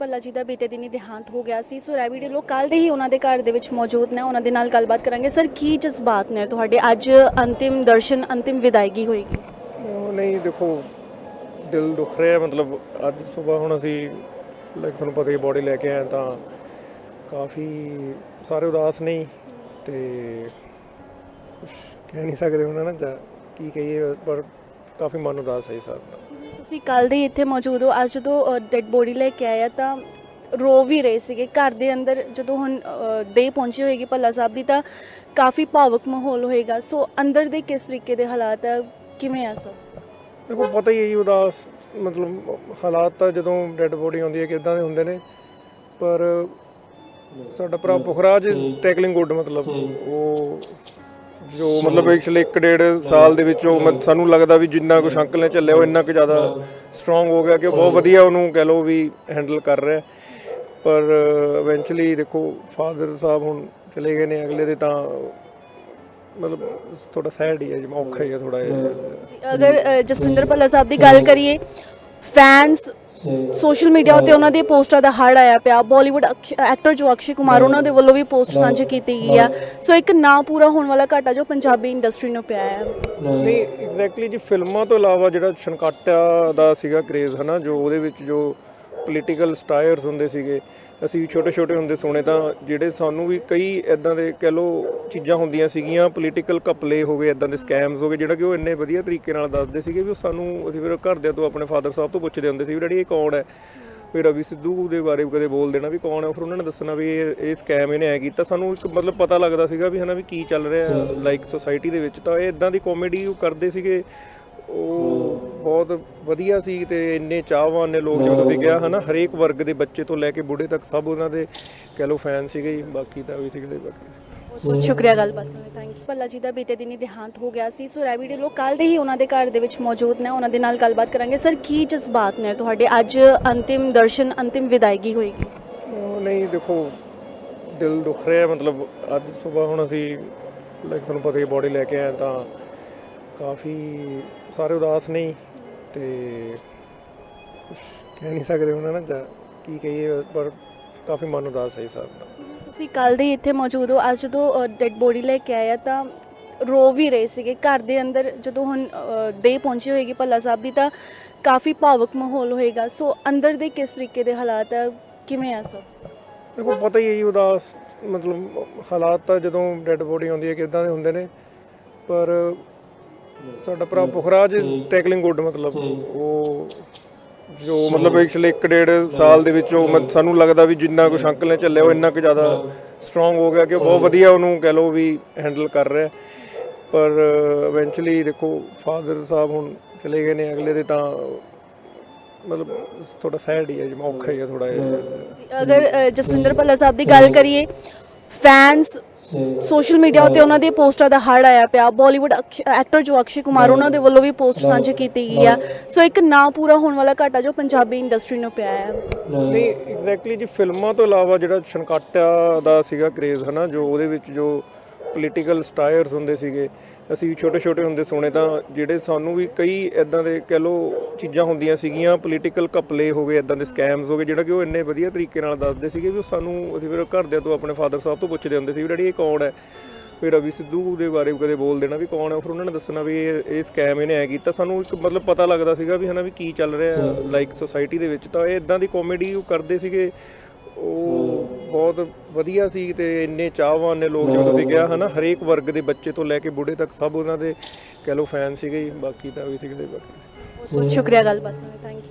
ਭੱਲਾ ਜੀ ਦਾ ਬੀਤੇ ਦਿਨੀ ਦੇਹਾਂਤ ਹੋ ਗਿਆ ਸੀ। ਸੋ ਰੈਵੀ ਦੇ ਲੋਕ ਕੱਲ ਦੇ ਹੀ ਉਹਨਾਂ ਦੇ ਘਰ ਦੇ ਵਿੱਚ ਮੌਜੂਦ ਨੇ। ਉਹਨਾਂ ਦੇ ਨਾਲ ਗੱਲਬਾਤ ਕਰਾਂਗੇ। ਸਰ, ਕੀ ਜਜ਼ਬਾਤ ਨੇ ਤੁਹਾਡੇ? ਅੱਜ ਅੰਤਿਮ ਦਰਸ਼ਨ, ਅੰਤਿਮ ਵਿਦਾਇਗੀ ਹੋਏਗੀ। ਉਹ ਨਹੀਂ, ਦੇਖੋ, ਦਿਲ ਦੁਖ ਰਿਹਾ। ਮਤਲਬ, ਅੱਜ ਸਵੇਰ ਹੁਣ ਅਸੀਂ ਲਾਈਕ ਤੁਹਾਨੂੰ ਪਤਾ ਹੀ ਬੋਡੀ ਲੈ ਕੇ ਆਏ ਤਾਂ ਕਾਫੀ ਸਾਰੇ ਉਦਾਸ ਨਹੀਂ ਤੇ ਕੁਛ ਕਹਿ ਨਹੀਂ ਸਕਦੇ ਉਹਨਾਂ ਨਾ ਕੀ ਕਹੀਏ, ਪਰ ਕਾਫੀ ਮਨ ਉਦਾਸ ਹੈ ਸਰ ਦਾ। ਤੁਸੀਂ ਕੱਲ ਦੇ ਹੀ ਇੱਥੇ ਮੌਜੂਦ ਹੋ ਅੱਜ ਜਦੋਂ ਡੈੱਡ ਬੋਡੀ ਲੈ ਕੇ ਆਇਆ ਤਾਂ ਰੋ ਵੀ ਰਹੇ ਸੀਗੇ। ਘਰ ਦੇ ਅੰਦਰ ਜਦੋਂ ਹੁਣ ਦੇਹ ਪਹੁੰਚੀ ਹੋਏਗੀ ਭੱਲਾ ਸਾਹਿਬ ਦੀ ਤਾਂ ਕਾਫੀ ਭਾਵੁਕ ਮਾਹੌਲ ਹੋਏਗਾ। ਸੋ ਅੰਦਰ ਦੇ ਕਿਸ ਤਰੀਕੇ ਦੇ ਹਾਲਾਤ ਆ? ਕਿਵੇਂ ਆ ਸਰ ਦੇਖੋ ਪਤਾ ਹੀ ਹੈ ਜੀ ਉਦਾਸ ਮਤਲਬ ਹਾਲਾਤ ਤਾਂ ਜਦੋਂ ਡੈੱਡ ਬੋਡੀ ਆਉਂਦੀ ਹੈ ਕਿਦਾਂ ਦੇ ਹੁੰਦੇ ਨੇ ਪਰ ਸਾਡਾ ਭਰਾ ਪੁਖਰਾਜ ਟੈਕਲਿੰਗ ਗੁੱਡ ਮਤਲਬ ਉਹ ਜੋ ਮਤਲਬ ਐਕਚੁਅਲੀ ਇੱਕ ਡੇਢ ਸਾਲ ਦੇ ਵਿੱਚ ਉਹ ਸਾਨੂੰ ਲੱਗਦਾ ਵੀ ਜਿੰਨਾ ਕੁ ਅੰਕਲ ਨੇ ਚੱਲਿਆ ਉਹ ਇੰਨਾ ਕੁ ਜ਼ਿਆਦਾ ਸਟਰੋਂਗ ਹੋ ਗਿਆ ਕਿ ਉਹ ਬਹੁਤ ਵਧੀਆ ਉਹਨੂੰ ਕਹਿ ਲਓ ਵੀ ਹੈਂਡਲ ਕਰ ਰਿਹਾ ਪਰ ਇਵੈਂਚੁਅਲੀ ਦੇਖੋ ਫਾਦਰ ਸਾਹਿਬ ਹੁਣ ਚਲੇ ਗਏ ਨੇ ਅਗਲੇ ਦੇ ਤਾਂ ਮਤਲਬ ਥੋੜਾ ਸੈਡ ਹੀ ਹੈ ਜਿਵੇਂ ਔਖਾ ਹੀ ਹੈ ਥੋੜਾ ਜਿਹਾ। ਜੀ, ਅਗਰ ਅ, ਜਸਵਿੰਦਰ ਭੱਲਾ ਸਾਹਿਬ ਦੀ ਗੱਲ ਕਰੀਏ ਫੈਨਸ ਸੋਸ਼ਲ ਮੀਡੀਆ ਉੱਤੇ ਉਹਨਾਂ ਦੇ ਪੋਸਟਾਂ ਦਾ ਹੜ ਆਇਆ ਪਿਆ ਬਾਲੀਵੁੱਡ ਐਕਟਰ ਜੋ ਅਕਸ਼ੇ ਕੁਮਾਰ ਉਹਨਾਂ ਦੇ ਵੱਲੋਂ ਵੀ ਪੋਸਟ ਸਾਂਝੀ ਕੀਤੀ ਗਈ ਆ। ਸੋ ਇੱਕ ਨਾ ਪੂਰਾ ਹੋਣ ਵਾਲਾ ਘਾਟਾ ਜੋ ਪੰਜਾਬੀ ਇੰਡਸਟਰੀ ਨੂੰ ਪਿਆ ਹੈ। ਨਹੀਂ ਐਗਜ਼ੈਕਟਲੀ ਜੀ ਫਿਲਮਾਂ ਤੋਂ ਇਲਾਵਾ ਜਿਹੜਾ ਛਨਕਾਟਾ ਦਾ ਸੀਗਾ ਕ੍ਰੇਜ਼ ਹਨਾ ਜੋ ਉਹਦੇ ਵਿੱਚ ਜੋ ਪੋਲੀਟੀਕਲ ਸਟਾਇਰਸ ਹੁੰਦੇ ਸੀਗੇ ਅਸੀਂ ਛੋਟੇ ਛੋਟੇ ਹੁੰਦੇ ਸੁਣੇ ਤਾਂ ਜਿਹੜੇ ਸਾਨੂੰ ਵੀ ਕਈ ਇਦਾਂ ਦੇ ਕਹਿ ਲੋ ਚੀਜ਼ਾਂ ਹੁੰਦੀਆਂ ਸੀਗੀਆਂ ਪੋਲੀਟੀਕਲ ਕਪਲੇ ਹੋ ਗਏ ਇਦਾਂ ਦੇ ਸਕੈਮਸ ਹੋ ਗਏ ਜਿਹੜਾ ਕਿ ਉਹ ਇੰਨੇ ਵਧੀਆ ਤਰੀਕੇ ਨਾਲ ਦੱਸਦੇ ਸੀਗੇ ਵੀ ਉਹ ਸਾਨੂੰ ਅਸੀਂ ਫਿਰ ਘਰਦਿਆਂ ਤੋਂ ਆਪਣੇ ਫਾਦਰ ਸਾਹਿਬ ਤੋਂ ਪੁੱਛਦੇ ਹੁੰਦੇ ਸੀ ਵੀ ਡੈਡੀ ਇਹ ਕੌਣ ਹੈ? ਫਿਰ ਰਵੀ ਸਿੱਧੂ ਦੇ ਬਾਰੇ ਕਦੇ ਬੋਲ ਦੇਣਾ ਵੀ ਕੌਣ ਹੈ ਫਿਰ ਉਹਨਾਂ ਨੇ ਦੱਸਣਾ ਵੀ ਇਹ ਇਹ ਸਕੈਮ ਇਹਨੇ ਐ ਕੀਤਾ। ਸਾਨੂੰ ਇੱਕ ਮਤਲਬ ਪਤਾ ਲੱਗਦਾ ਸੀਗਾ ਵੀ ਹਨਾ ਵੀ ਕੀ ਚੱਲ ਰਿਹਾ ਲਾਈਕ ਸੋਸਾਇਟੀ ਦੇ ਵਿੱਚ ਤਾਂ ਇਹ ਇਦਾਂ ਦੀ ਕਾਮੇਡੀ ਉਹ ਕਰਦੇ ਸੀਗੇ ਉਹ ਬਹੁਤ ਵਧੀਆ ਸੀ ਤੇ ਇੰਨੇ ਚਾਹਵਾਨ ਨੇ ਲੋਕ ਜਿਵੇਂ ਤੁਸੀਂ ਕਿਹਾ ਹਨਾ ਹਰੇਕ ਵਰਗ ਦੇ ਬੱਚੇ ਤੋਂ ਲੈ ਕੇ ਬੁੱਢੇ ਤੱਕ ਸਭ ਉਹਨਾਂ ਦੇ ਕਹਿ ਲਓ ਫੈਨ ਸੀਗੇ ਜੀ ਬਾਕੀ ਤਾਂ ਵੀ ਸੀਗੇ ਬਾਕੀ। ਬਹੁਤ ਬਹੁਤ ਸ਼ੁਕਰੀਆ ਗੱਲਬਾਤ ਕਰਨ ਲਈ ਥੈਂਕ ਯੂ ਭੱਲਾ ਜੀ ਦਾ ਬੀਤੇ ਦਿਨੀ ਦੇਹਾਂਤ ਹੋ ਗਿਆ ਸੀ ਸੋ ਰੈਵੀ ਦੇ ਲੋਕ ਕੱਲ ਦੇ ਹੀ ਉਹਨਾਂ ਦੇ ਘਰ ਦੇ ਵਿੱਚ ਮੌਜੂਦ ਨੇ ਉਹਨਾਂ ਦੇ ਨਾਲ ਗੱਲਬਾਤ ਕਰਾਂਗੇ। ਸਰ ਕੀ ਜਜ਼ਬਾਤ ਨੇ ਤੁਹਾਡੇ? ਅੱਜ ਅੰਤਿਮ ਦਰਸ਼ਨ ਅੰਤਿਮ ਵਿਦਾਇਗੀ ਹੋਏਗੀ। ਉਹ ਨਹੀਂ ਦੇਖੋ ਦਿਲ ਦੁਖ ਰਿਹਾ ਮਤਲਬ ਅੱਜ ਸਵੇਰ ਹੁਣ ਅਸੀਂ ਲਾਈਕ ਤੁਹਾਨੂੰ ਪਤਾ ਹੀ ਬੋਡੀ ਲੈ ਕੇ ਆਏ ਤਾਂ ਕਾਫੀ ਸਾਰੇ ਉਦਾਸ ਨਹੀਂ ਤੇ ਕੁਛ ਕਹਿ ਨਹੀਂ ਸਕਦੇ ਉਹਨਾਂ ਨਾ ਜਾਂ ਕੀ ਕਹੀਏ ਪਰ ਕਾਫੀ ਮਨ ਉਦਾਸ ਹੈ ਸਰ ਦਾ। ਤੁਸੀਂ ਕੱਲ ਦੇ ਹੀ ਇੱਥੇ ਮੌਜੂਦ ਹੋ ਅੱਜ ਜਦੋਂ ਡੈੱਡ ਬੋਡੀ ਲੈ ਕੇ ਆਇਆ ਤਾਂ ਰੋ ਵੀ ਰਹੇ ਸੀਗੇ। ਘਰ ਦੇ ਅੰਦਰ ਜਦੋਂ ਹੁਣ ਦੇਹ ਪਹੁੰਚੀ ਹੋਏਗੀ ਭੱਲਾ ਸਾਹਿਬ ਦੀ ਤਾਂ ਕਾਫੀ ਭਾਵੁਕ ਮਾਹੌਲ ਹੋਏਗਾ। ਸੋ ਅੰਦਰ ਦੇ ਕਿਸ ਤਰੀਕੇ ਦੇ ਹਾਲਾਤ ਆ? ਕਿਵੇਂ ਆ ਸਰ ਦੇਖੋ ਪਤਾ ਹੀ ਹੈ ਜੀ ਉਦਾਸ ਮਤਲਬ ਹਾਲਾਤ ਤਾਂ ਜਦੋਂ ਡੈੱਡ ਬੋਡੀ ਆਉਂਦੀ ਹੈ ਕਿਦਾਂ ਦੇ ਹੁੰਦੇ ਨੇ ਪਰ ਸਾਡਾ ਭਰਾ ਪੁਖਰਾਜ ਟੈਕਲਿੰਗ ਗੁੱਡ ਮਤਲਬ। ਉਹ ਜੋ ਮਤਲਬ ਐਕਚੁਅਲੀ ਇੱਕ ਡੇਢ ਸਾਲ ਦੇ ਵਿੱਚ ਉਹ ਸਾਨੂੰ ਲੱਗਦਾ ਵੀ ਜਿੰਨਾ ਕੁ ਅੰਕਲ ਨੇ ਚੱਲਿਆ ਉਹ ਇੰਨਾ ਕੁ ਜ਼ਿਆਦਾ ਸਟਰੋਂਗ ਹੋ ਗਿਆ ਕਿ ਉਹ ਬਹੁਤ ਵਧੀਆ ਉਹਨੂੰ ਕਹਿ ਲਓ ਵੀ ਹੈਂਡਲ ਕਰ ਰਿਹਾ। ਪਰ ਇਵੈਂਚੁਅਲੀ ਦੇਖੋ ਫਾਦਰ ਸਾਹਿਬ ਹੁਣ ਚਲੇ ਗਏ ਨੇ ਅਗਲੇ ਦੇ ਤਾਂ ਮਤਲਬ ਥੋੜਾ ਸੈਡ ਹੀ ਹੈ ਜਿਵੇਂ ਔਖਾ ਹੀ ਹੈ ਥੋੜਾ ਜਿਹਾ। ਜੀ, ਅਗਰ ਜਸਵਿੰਦਰ ਭੱਲਾ ਸਾਹਿਬ ਦੀ ਗੱਲ ਕਰੀਏ ਫੈਨਸ ਸੋਸ਼ਲ ਮੀਡੀਆ ਉੱਤੇ ਉਹਨਾਂ ਦੇ ਪੋਸਟਾਂ ਦਾ ਹੜ ਆਇਆ ਪਿਆ। ਬਾਲੀਵੁੱਡ ਐਕਟਰ ਜੋ ਅਕਸ਼ੇ ਕੁਮਾਰ ਉਹਨਾਂ ਦੇ ਵੱਲੋਂ ਵੀ ਪੋਸਟ ਸਾਂਝੀ ਕੀਤੀ ਗਈ ਆ। ਸੋ ਇੱਕ ਨਾ ਪੂਰਾ ਹੋਣ ਵਾਲਾ ਘਾਟਾ ਜੋ ਪੰਜਾਬੀ ਇੰਡਸਟਰੀ ਨੂੰ ਪਿਆ ਹੈ। ਨਹੀਂ ਐਗਜ਼ੈਕਟਲੀ ਜੀ ਫਿਲਮਾਂ ਤੋਂ ਇਲਾਵਾ ਜਿਹੜਾ ਛਨਕਾਟਾ ਦਾ ਸੀਗਾ ਕ੍ਰੇਜ਼ ਹਨਾ ਜੋ ਉਹਦੇ ਵਿੱਚ ਜੋ ਪੋਲੀਟੀਕਲ ਸਟਾਇਰਸ ਹੁੰਦੇ ਸੀਗੇ। ਅਸੀਂ ਛੋਟੇ ਛੋਟੇ ਹੁੰਦੇ ਸੁਣੇ ਤਾਂ ਜਿਹੜੇ ਸਾਨੂੰ ਵੀ ਕਈ ਇਦਾਂ ਦੇ ਕਹਿ ਲਓ ਚੀਜ਼ਾਂ ਹੁੰਦੀਆਂ ਸੀਗੀਆਂ ਪੋਲੀਟੀਕਲ ਕਪਲੇ ਹੋ ਗਏ ਇਦਾਂ ਦੇ ਸਕੈਮਸ ਹੋ ਗਏ ਜਿਹੜਾ ਕਿ ਉਹ ਇੰਨੇ ਵਧੀਆ ਤਰੀਕੇ ਨਾਲ ਦੱਸਦੇ ਸੀਗੇ ਵੀ ਉਹ ਸਾਨੂੰ ਅਸੀਂ ਫਿਰ ਘਰਦਿਆਂ ਤੋਂ ਆਪਣੇ ਫਾਦਰ ਸਾਹਿਬ ਤੋਂ ਪੁੱਛਦੇ ਹੁੰਦੇ ਸੀ ਵੀ ਡੈਡੀ ਇਹ ਕੌਣ ਹੈ? ਫਿਰ ਰਵੀ ਸਿੱਧੂ ਦੇ ਬਾਰੇ ਕਦੇ ਬੋਲ ਦੇਣਾ ਵੀ ਕੌਣ ਹੈ? ਫਿਰ ਉਹਨਾਂ ਨੇ ਦੱਸਣਾ ਵੀ ਇਹ ਇਹ ਸਕੈਮ ਇਹਨੇ ਐ ਕੀਤਾ। ਸਾਨੂੰ ਇੱਕ ਮਤਲਬ ਪਤਾ ਲੱਗਦਾ ਸੀਗਾ ਵੀ ਹਨਾ ਵੀ ਕੀ ਚੱਲ ਰਿਹਾ ਲਾਈਕ ਸੋਸਾਇਟੀ ਦੇ ਵਿੱਚ। ਤਾਂ ਇਹ ਇਦਾਂ ਦੀ ਕਾਮੇਡੀ ਉਹ ਕਰਦੇ ਸੀਗੇ। ਉਹ ਬਹੁਤ ਵਧੀਆ ਸੀ ਤੇ ਇੰਨੇ ਚਾਹਵਾਨ ਨੇ ਲੋਕ ਜਿਵੇਂ ਤੁਸੀਂ ਕਿਹਾ ਹਨਾ ਹਰੇਕ ਵਰਗ ਦੇ ਬੱਚੇ ਤੋਂ ਲੈ ਕੇ ਬੁੱਢੇ ਤੱਕ ਸਭ ਉਹਨਾਂ ਦੇ ਕਹਿ ਲਓ ਫੈਨ ਸੀਗੇ ਬਾਕੀ ਤਾਂ ਵੀ ਸੀਗੇ ਬਾਕੀ। ਬਹੁਤ ਸ਼ੁਕਰੀਆ ਗੱਲਬਾਤ ਕਰਨ ਲਈ ਥੈਂਕ ਯੂ।